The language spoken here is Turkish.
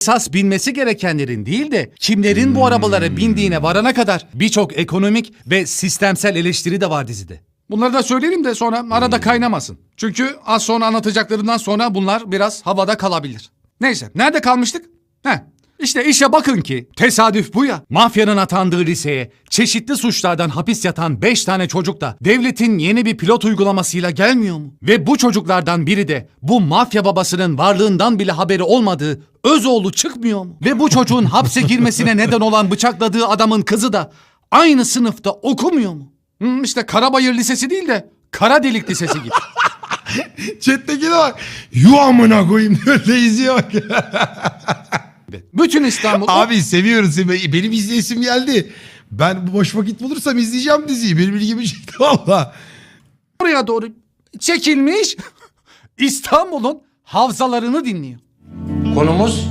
esas bilmesi gerekenlerin değil de kimlerin bu arabalara bindiğine varana kadar birçok ekonomik ve sistemsel eleştiri de var dizide. Bunları da söyleyelim de sonra arada kaynamasın. Çünkü az sonra anlatacaklarımdan sonra bunlar biraz havada kalabilir. Neyse nerede kalmıştık? Heh. İşte işe bakın ki tesadüf bu ya. Mafyanın atandığı liseye çeşitli suçlardan hapis yatan 5 tane çocuk da devletin yeni bir pilot uygulamasıyla gelmiyor mu? Ve bu çocuklardan biri de bu mafya babasının varlığından bile haberi olmadığı Özoğlu çıkmıyor mu? Ve bu çocuğun hapse girmesine neden olan bıçakladığı adamın kızı da aynı sınıfta okumuyor mu? Hmm, işte Karabayır Lisesi değil de Kara Delik Lisesi gibi. Chat'tekine bak. Yu amına koyayım diyor. İzliyor bak. Bütün İstanbul Abi seviyoruz. seni. Benim izleyesim geldi. Ben bu boş vakit bulursam izleyeceğim diziyi. Benim ilgimi çekti valla. oraya doğru çekilmiş İstanbul'un havzalarını dinliyor. Konumuz